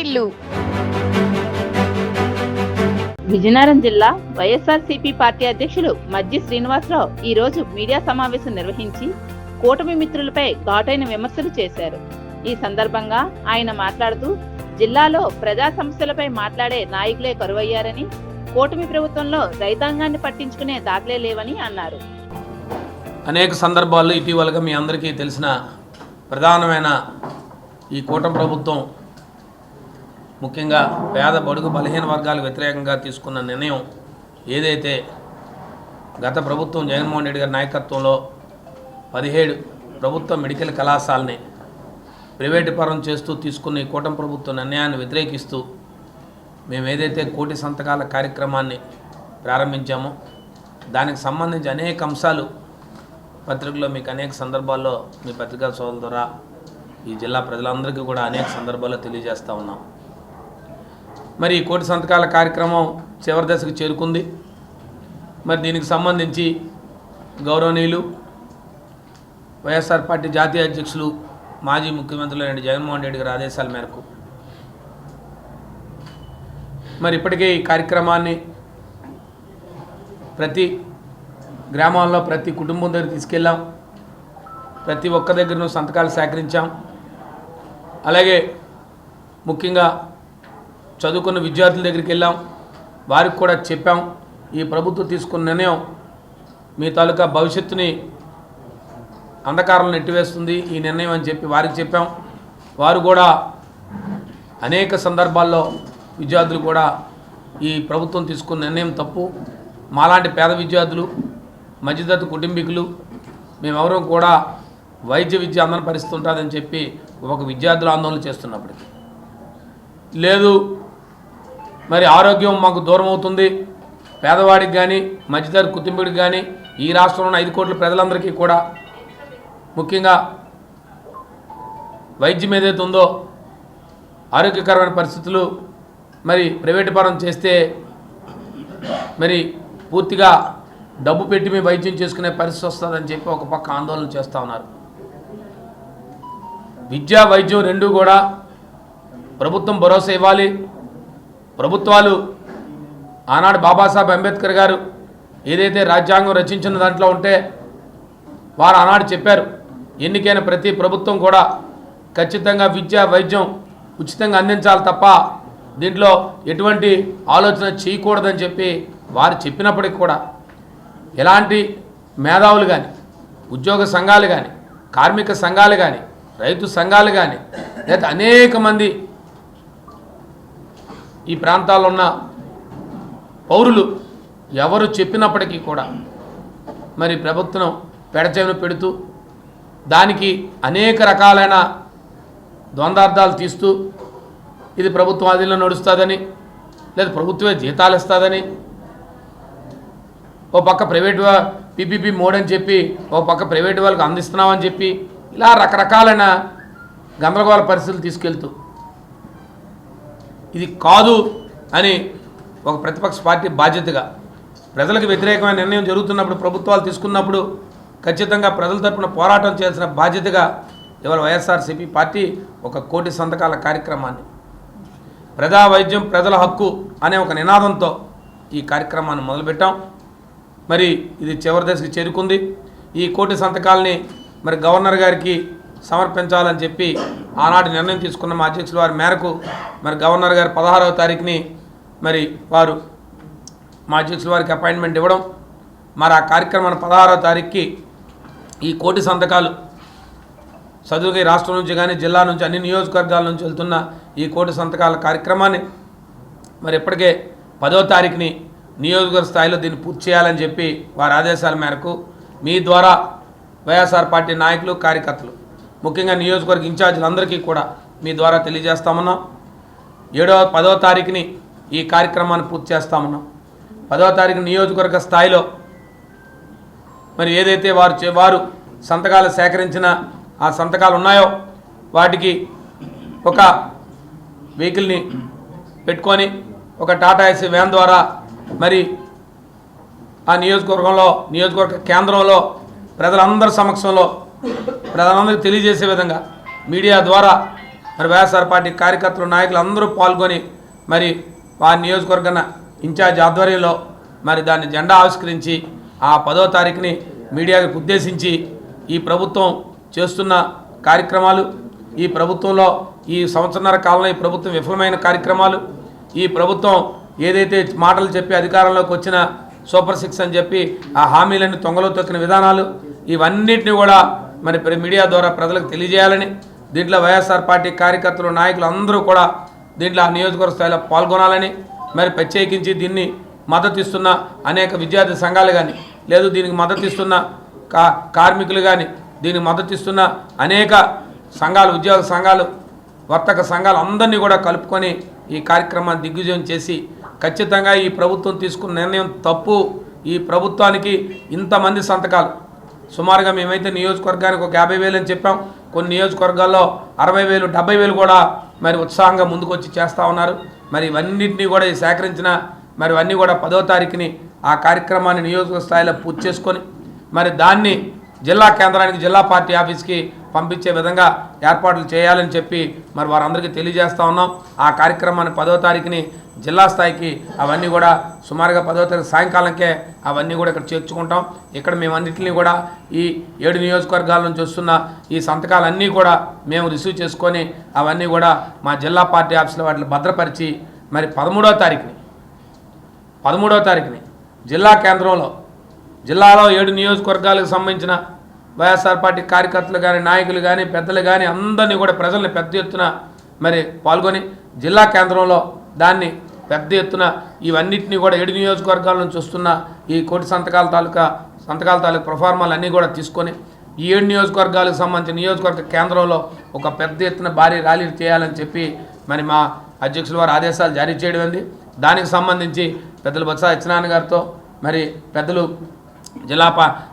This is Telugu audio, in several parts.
వాటిల్లు విజయనగరం జిల్లా వైఎస్ఆర్సీపీ పార్టీ అధ్యక్షులు మజ్జి శ్రీనివాసరావు ఈ రోజు మీడియా సమావేశం నిర్వహించి కూటమి మిత్రులపై ఘాటైన విమర్శలు చేశారు. ఈ సందర్భంగా ఆయన మాట్లాడుతూ జిల్లాలో ప్రజా సమస్యలపై మాట్లాడే నాయకులే కరువయ్యారని కూటమి ప్రభుత్వంలో రైతాంగాన్ని పట్టించుకునే దాఖలే లేవని అన్నారు. అనేక సందర్భాల్లో ఇటీవలగా మీ అందరికీ తెలిసిన ప్రధానమైన ఈ కూటమి ప్రభుత్వం ముఖ్యంగా పేద బడుగు బలహీన వర్గాలకు వ్యతిరేకంగా తీసుకున్న నిర్ణయం ఏదైతే గత ప్రభుత్వం జగన్మోహన్ రెడ్డి గారి నాయకత్వంలో పదిహేడు ప్రభుత్వ మెడికల్ కళాశాలని ప్రైవేటు పరం చేస్తూ తీసుకున్న ఈ కూటమి ప్రభుత్వ నిర్ణయాన్ని వ్యతిరేకిస్తూ మేము ఏదైతే కోటి సంతకాల కార్యక్రమాన్ని ప్రారంభించామో దానికి సంబంధించి అనేక అంశాలు పత్రికలో మీకు అనేక సందర్భాల్లో మీ పత్రికా సోదరుల ద్వారా ఈ జిల్లా ప్రజలందరికీ కూడా అనేక సందర్భాల్లో తెలియజేస్తూ ఉన్నాం. మరి ఈ కోటి సంతకాల కార్యక్రమం చివరి దశకు చేరుకుంది. మరి దీనికి సంబంధించి గౌరవనీయులు వైఎస్ఆర్ పార్టీ జాతీయ అధ్యక్షులు మాజీ ముఖ్యమంత్రులు అయిన జగన్మోహన్ రెడ్డి గారి ఆదేశాల మేరకు. మరి ఇప్పటికే ఈ కార్యక్రమాన్ని ప్రతి గ్రామాల్లో ప్రతి కుటుంబం దగ్గర తీసుకెళ్ళాం. ప్రతి ఒక్క దగ్గరను సంతకాలు సేకరించాం. అలాగే ముఖ్యంగా చదువుకున్న విద్యార్థుల దగ్గరికి వెళ్ళాం. వారికి కూడా చెప్పాం ఈ ప్రభుత్వం తీసుకున్న నిర్ణయం మీ తాలూకా భవిష్యత్తుని అంధకారంలో నెట్టివేస్తుంది ఈ నిర్ణయం అని చెప్పి వారికి చెప్పాం. వారు కూడా అనేక సందర్భాల్లో విద్యార్థులు కూడా ఈ ప్రభుత్వం తీసుకున్న నిర్ణయం తప్పు. మాలాంటి పేద విద్యార్థులు మధ్యతరగతి కుటుంబీకులు మేమెవరూ కూడా వైద్య విద్య అందని పరిస్థితి ఉంటుందని చెప్పి ఒక విద్యార్థులు ఆందోళన చేస్తున్నప్పటికీ. లేదు మరి ఆరోగ్యం మాకు దూరం అవుతుంది. పేదవాడికి కానీ మధ్యతర కుటుంబీడికి కానీ ఈ రాష్ట్రంలో ఉన్న ఐదు కోట్ల ప్రజలందరికీ కూడా ముఖ్యంగా వైద్యం ఏదైతే ఉందో ఆరోగ్యకరమైన పరిస్థితులు మరి ప్రైవేటు పరం చేస్తే మరి పూర్తిగా డబ్బు పెట్టి మేము వైద్యం చేసుకునే పరిస్థితి వస్తుందని చెప్పి ఒక పక్క ఆందోళన చేస్తూ ఉన్నారు. విద్యా వైద్యం రెండు కూడా ప్రభుత్వం భరోసా ఇవ్వాలి. ప్రభుత్వాలు ఆనాడు బాబాసాహెబ్ అంబేద్కర్ గారు ఏదైతే రాజ్యాంగం రచించిన దాంట్లో ఉంటే వారు ఆనాడు చెప్పారు ఎన్నికైన ప్రతి ప్రభుత్వం కూడా ఖచ్చితంగా విద్య వైద్యం ఉచితంగా అందించాలి తప్ప దీంట్లో ఎటువంటి ఆలోచన చేయకూడదని చెప్పి వారు చెప్పినప్పటికి కూడా ఎలాంటి మేధావులు కానీ ఉద్యోగ సంఘాలు కానీ కార్మిక సంఘాలు కానీ రైతు సంఘాలు కానీ లేదా అనేక మంది ఈ ప్రాంతాల్లో ఉన్న పౌరులు ఎవరు చెప్పినప్పటికీ కూడా మరి ప్రభుత్వం పెడచెవిన పెడుతూ దానికి అనేక రకాలైన ద్వంద్వార్థాలు తీస్తూ ఇది ప్రభుత్వం ఆధీనంలో నడుస్తుందని లేదా ప్రభుత్వమే జీతాలు ఇస్తుందని ఓ పక్క ప్రైవేట్ పీపీపీ మోడ్ అని చెప్పి ఓ పక్క ప్రైవేట్ వాళ్ళకి అందిస్తున్నామని చెప్పి ఇలా రకరకాలైన గందరగోళ పరిస్థితులు తీసుకెళ్తూ ఇది కాదు అని ఒక ప్రతిపక్ష పార్టీ బాధ్యతగా ప్రజలకు వ్యతిరేకమైన నిర్ణయం జరుగుతున్నప్పుడు ప్రభుత్వాలు తీసుకున్నప్పుడు ఖచ్చితంగా ప్రజల తరపున పోరాటం చేయాల్సిన బాధ్యతగా ఇవాళ వైఎస్ఆర్సీపీ పార్టీ ఒక కోటి సంతకాల కార్యక్రమాన్ని ప్రజా వైద్యం ప్రజల హక్కు అనే ఒక నినాదంతో ఈ కార్యక్రమాన్ని మొదలుపెట్టాం. మరి ఇది చివరి దశకు చేరుకుంది. ఈ కోటి సంతకాలని మరి గవర్నర్ గారికి సమర్పించాలని చెప్పి ఆనాటి నిర్ణయం తీసుకున్న మా అధ్యక్షుల వారి మేరకు మరి గవర్నర్ గారు పదహారవ తారీఖుని మరి వారు మా అధ్యక్షుల వారికి అపాయింట్మెంట్ ఇవ్వడం మరి ఆ కార్యక్రమాన్ని పదహారవ తారీఖుకి ఈ కోటి సంతకాలు చదువుకి రాష్ట్రం నుంచి కానీ జిల్లా నుంచి అన్ని నియోజకవర్గాల నుంచి వెళ్తున్న ఈ కోటి సంతకాల కార్యక్రమాన్ని మరి ఇప్పటికే పదో తారీఖుని నియోజకవర్గ స్థాయిలో దీన్ని పూర్తి చేయాలని చెప్పి వారి ఆదేశాల మేరకు మీ ద్వారా వైఎస్ఆర్ పార్టీ నాయకులు కార్యకర్తలు ముఖ్యంగా నియోజకవర్గ ఇన్ఛార్జీలందరికీ కూడా మీ ద్వారా తెలియజేస్తామన్నాం. ఏడవ పదవ తారీఖుని ఈ కార్యక్రమాన్ని పూర్తి చేస్తామన్నాం. పదవ తారీఖు నియోజకవర్గ స్థాయిలో మరి ఏదైతే వారు చే- వారు సంతకాలు సేకరించిన ఆ సంతకాలు ఉన్నాయో వాటికి ఒక వెహికల్ని పెట్టుకొని ఒక టాటా ఏసీ వ్యాన్ ద్వారా మరి ఆ నియోజకవర్గంలో నియోజకవర్గ కేంద్రంలో ప్రజలందరి సమక్షంలో ప్రజలందరికీ తెలియజేసే విధంగా మీడియా ద్వారా మరి వైఎస్ఆర్ పార్టీ కార్యకర్తలు నాయకులు అందరూ పాల్గొని మరి వారి నియోజకవర్గన ఇన్ఛార్జ్ ఆధ్వర్యంలో మరి దాన్ని జెండా ఆవిష్కరించి ఆ పదో తారీఖుని మీడియాకి ఉద్దేశించి ఈ ప్రభుత్వం చేస్తున్న కార్యక్రమాలు ఈ ప్రభుత్వంలో ఈ సంవత్సరన్నర కాలంలో ఈ ప్రభుత్వం విఫలమైన కార్యక్రమాలు ఈ ప్రభుత్వం ఏదైతే మాటలు చెప్పి అధికారంలోకి వచ్చిన సూపర్ సిక్స్ అని చెప్పి ఆ హామీలన్నీ తొంగలో తొక్కిన విధానాలు ఇవన్నిటిని కూడా మరి ప్ర- మీడియా ద్వారా ప్రజలకు తెలియజేయాలని దీంట్లో వైఎస్ఆర్ పార్టీ కార్యకర్తలు నాయకులు అందరూ కూడా దీంట్లో ఆ నియోజకవర్గ స్థాయిలో పాల్గొనాలని మరి ప్రత్యేకించి దీన్ని మద్దతు ఇస్తున్న అనేక విద్యార్థి సంఘాలు కానీ లేదు దీనికి మద్దతు ఇస్తున్న కా కార్మికులు కానీ దీనికి మద్దతు ఇస్తున్న అనేక సంఘాలు ఉద్యోగ సంఘాలు వర్తక సంఘాలు అందరినీ కూడా కలుపుకొని ఈ కార్యక్రమాన్ని దిగ్విజయం చేసి ఖచ్చితంగా ఈ ప్రభుత్వం తీసుకున్న నిర్ణయం తప్పు. ఈ ప్రభుత్వానికి ఇంతమంది సంతకాలు. సుమారుగా మేమైతే నియోజకవర్గానికి ఒక యాభై వేలు అని చెప్పాం. కొన్ని నియోజకవర్గాల్లో అరవై వేలు డెబ్బై వేలు కూడా మరి ఉత్సాహంగా ముందుకొచ్చి చేస్తూ ఉన్నారు. మరి ఇవన్నింటినీ కూడా సేకరించిన మరి అన్నీ కూడా పదో తారీఖుని ఆ కార్యక్రమాన్ని నియోజకవర్గ స్థాయిలో పూర్తి చేసుకొని మరి దాన్ని జిల్లా కేంద్రానికి జిల్లా పార్టీ ఆఫీస్కి పంపించే విధంగా ఏర్పాట్లు చేయాలని చెప్పి మరి వారందరికీ తెలియజేస్తూ ఉన్నాం. ఆ కార్యక్రమాన్ని పదో తారీఖుని జిల్లా స్థాయికి అవన్నీ కూడా సుమారుగా పదో తారీఖు సాయంకాలంకే అవన్నీ కూడా ఇక్కడ చేర్చుకుంటాం. ఇక్కడ మేమన్నింటినీ కూడా ఈ ఏడు నియోజకవర్గాల నుంచి వస్తున్న ఈ సంతకాలన్నీ కూడా మేము రిసీవ్ చేసుకొని అవన్నీ కూడా మా జిల్లా పార్టీ ఆఫీస్లో వాటిని భద్రపరిచి మరి పదమూడో తారీఖుని పదమూడవ తారీఖుని జిల్లా కేంద్రంలో జిల్లాలో ఏడు నియోజకవర్గాలకు సంబంధించిన వైఎస్ఆర్ పార్టీ కార్యకర్తలు కానీ నాయకులు కానీ పెద్దలు కానీ అందరినీ కూడా ప్రజల్ని పెద్ద ఎత్తున మరి పాల్గొని జిల్లా కేంద్రంలో దాన్ని పెద్ద ఎత్తున ఇవన్నిటిని కూడా ఏడు నియోజకవర్గాల నుంచి వస్తున్న ఈ కోటి సంతకాల తాలూకా సంతకాల తాలూకా ప్రొఫార్మాలు అన్నీ కూడా తీసుకొని ఈ ఏడు నియోజకవర్గాలకు సంబంధించిన నియోజకవర్గ కేంద్రంలో ఒక పెద్ద ఎత్తున భారీ ర్యాలీలు చేయాలని చెప్పి మరి మా అధ్యక్షుల వారు ఆదేశాలు జారీ చేయడం ఉంది దానికి సంబంధించి పెద్దలు బొత్స సత్యనారాయణ గారితో మరి పెద్దలు జిల్లా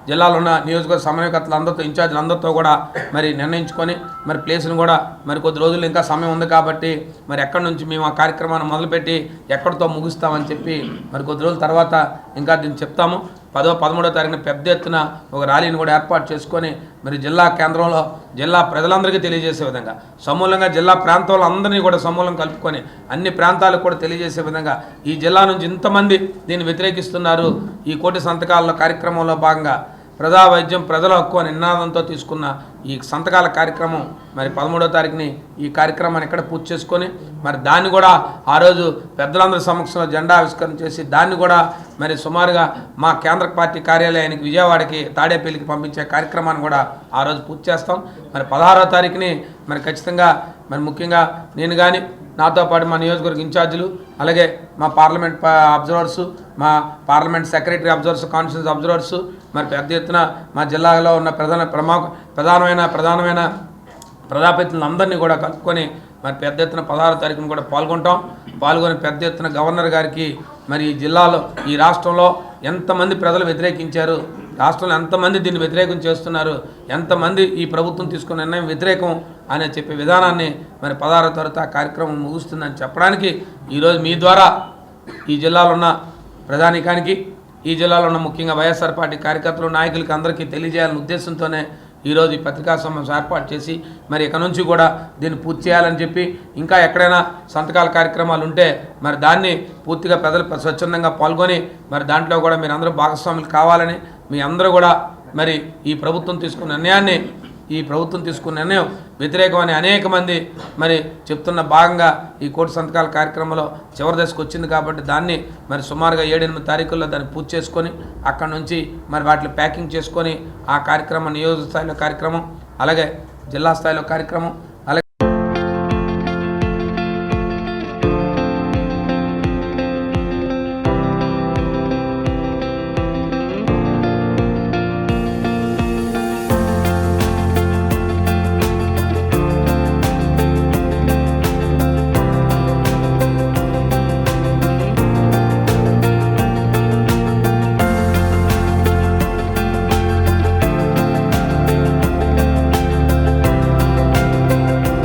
జిల్లాలో ఉన్న నియోజకవర్గ సమన్వయకర్తలు అందరితో ఇన్ఛార్జీలు అందరితో కూడా మరి నిర్ణయించుకొని మరి ప్లేస్ను కూడా మరి కొద్ది రోజులు ఇంకా సమయం ఉంది కాబట్టి మరి ఎక్కడి నుంచి మేము ఆ కార్యక్రమాన్ని మొదలుపెట్టి ఎక్కడితో ముగిస్తామని చెప్పి మరి కొద్ది రోజుల తర్వాత ఇంకా దీన్ని చెప్తాము. పదో పదమూడో తారీఖున పెద్ద ఎత్తున ఒక ర్యాలీని కూడా ఏర్పాటు చేసుకొని మరి జిల్లా కేంద్రంలో జిల్లా ప్రజలందరికీ తెలియజేసే విధంగా సమూలంగా జిల్లా ప్రాంతంలో అందరినీ కూడా సమూలం కలుపుకొని అన్ని ప్రాంతాలకు కూడా తెలియజేసే విధంగా ఈ జిల్లా నుంచి ఇంతమంది దీన్ని వ్యతిరేకిస్తున్నారు. ఈ కోటి సంతకాల కార్యక్రమంలో భాగంగా ప్రజా వైద్యం ప్రజల హక్కు అని నినాదంతో తీసుకున్న ఈ సంతకాల కార్యక్రమం మరి పదమూడో తారీఖుని ఈ కార్యక్రమాన్ని ఇక్కడ పూర్తి చేసుకొని మరి దాన్ని కూడా ఆ రోజు పెద్దలందరి సమక్షంలో జెండా ఆవిష్కరణ చేసి దాన్ని కూడా మరి సుమారుగా మా కేంద్ర పార్టీ కార్యాలయానికి విజయవాడకి తాడేపల్లికి పంపించే కార్యక్రమాన్ని కూడా ఆ రోజు పూర్తి చేస్తాం. మరి పదహారో తారీఖుని మరి ఖచ్చితంగా మరి ముఖ్యంగా నేను కానీ నాతో పాటు మా నియోజకవర్గ ఇన్ఛార్జీలు అలాగే మా పార్లమెంట్ అబ్జర్వర్సు మా parliament secretary observers constituency observers మరి పెద్ద ఎత్తున మా జిల్లాలో ఉన్న ప్రధాన ప్రముఖ ప్రధానమైన ప్రధానమైన ప్రజాప్రతినిధులందరినీ కూడా కలుపుకొని మరి పెద్ద ఎత్తున పదహారు తారీఖున కూడా పాల్గొంటాం. పాల్గొని పెద్ద ఎత్తున గవర్నర్ గారికి మరి ఈ జిల్లాలో ఈ రాష్ట్రంలో ఎంతమంది ప్రజలు వ్యతిరేకించారు రాష్ట్రంలో ఎంతమంది దీన్ని వ్యతిరేకం చేస్తున్నారు ఎంతమంది ఈ ప్రభుత్వం తీసుకున్న నిర్ణయం వ్యతిరేకం అనే చెప్పే విధానాన్ని మరి పదహారో తరగతి కార్యక్రమం ముగుస్తుందని చెప్పడానికి ఈరోజు మీ ద్వారా ఈ జిల్లాలో ఉన్న ప్రధానికానికి ఈ జిల్లాలో ఉన్న ముఖ్యంగా వైఎస్ఆర్ పార్టీ కార్యకర్తలు నాయకులకి అందరికీ తెలియజేయాలనే ఉద్దేశంతోనే ఈరోజు ఈ పత్రికా సమావేశం ఏర్పాటు చేసి మరి ఇక నుంచి కూడా దీన్ని పూర్తి చేయాలని చెప్పి ఇంకా ఎక్కడైనా సంతకాల కార్యక్రమాలు ఉంటే మరి దాన్ని పూర్తిగా ప్రజలు స్వచ్ఛందంగా పాల్గొని మరి దాంట్లో కూడా మీరు అందరూ భాగస్వాములు కావాలని మీ అందరూ కూడా మరి ఈ ప్రభుత్వం తీసుకున్న నిర్ణయాన్ని ఈ ప్రభుత్వం తీసుకున్న నిర్ణయం వ్యతిరేకమని అనేక మంది మరి చెప్తున్న భాగంగా ఈ కోటి సంతకాల కార్యక్రమంలో చివరి దశకు వచ్చింది కాబట్టి దాన్ని మరి సుమారుగా ఏడెనిమిది తారీఖుల్లో దాన్ని పూర్తి చేసుకొని అక్కడ నుంచి మరి వాటిని ప్యాకింగ్ చేసుకొని ఆ కార్యక్రమం నియోజక స్థాయిలో కార్యక్రమం అలాగే జిల్లా స్థాయిలో కార్యక్రమం